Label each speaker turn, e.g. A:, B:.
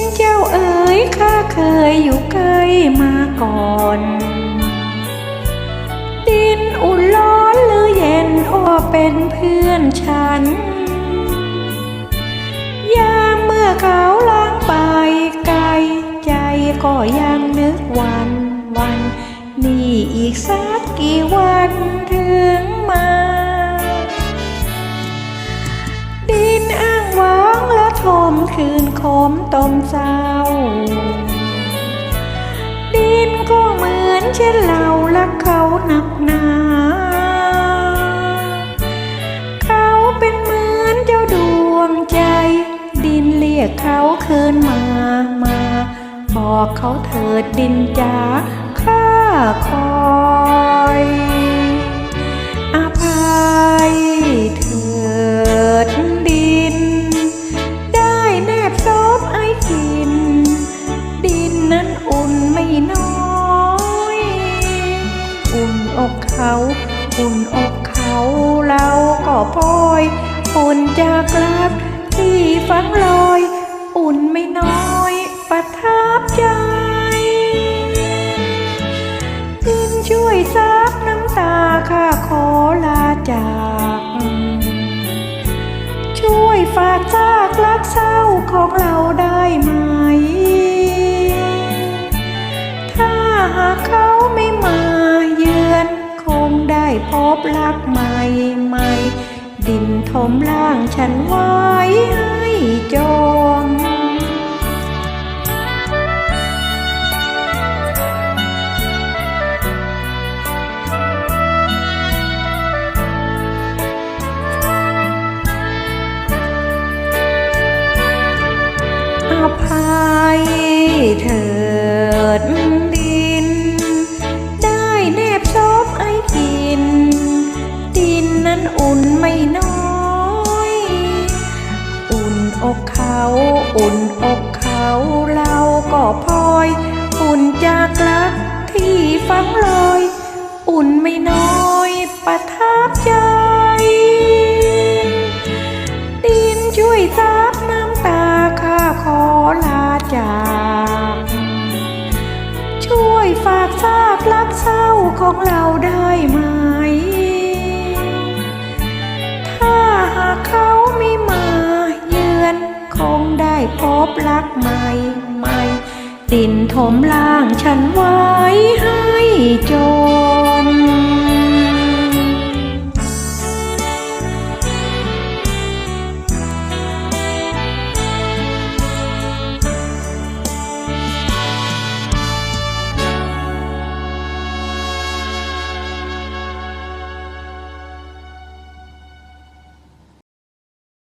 A: เอ๋ยข้าเคยอยู่ใกล้มาก่อน ดินอุ่นร้อนหรือเย็นอ้อเป็นเพื่อนฉัน ยามเมื่อเขาล้างไปไกลใจก็ยังนึกวันวัน นี่อีกสักกี่วัน มต้มเศร้า ดินก็เหมือนเช่นเราและเขาหนักหนาเขาเป็นเหมือนเจ้าดวงใจ ดินเรียกเขาคืนมามา บอกเขาเถิดดินจ๋าข้าคอยอ เขาอุ่นอกเขาเราก็พลอยอุ่นจากรักที่ฝังลอย อุ่นไม่น้อยประทับใจดินช่วยซับน้ำตาข้าขอลาจาก ช่วยฝากซากรักเศร้าของเรา บรักใหม่ใหม่ดินถมล่างฉันไว้ให้จมอภัยเถิด อุ่นไม่น้อยประทับใจ ดินช่วยซับน้ำตาข้าขอลาจาก ช่วยฝากซากรักเศร้าของเราได้ไหม ถ้าหากเขาไม่มาเยือน คงได้พบรักใหม่ใหม่ดินถมล่างฉันไว้ให้จม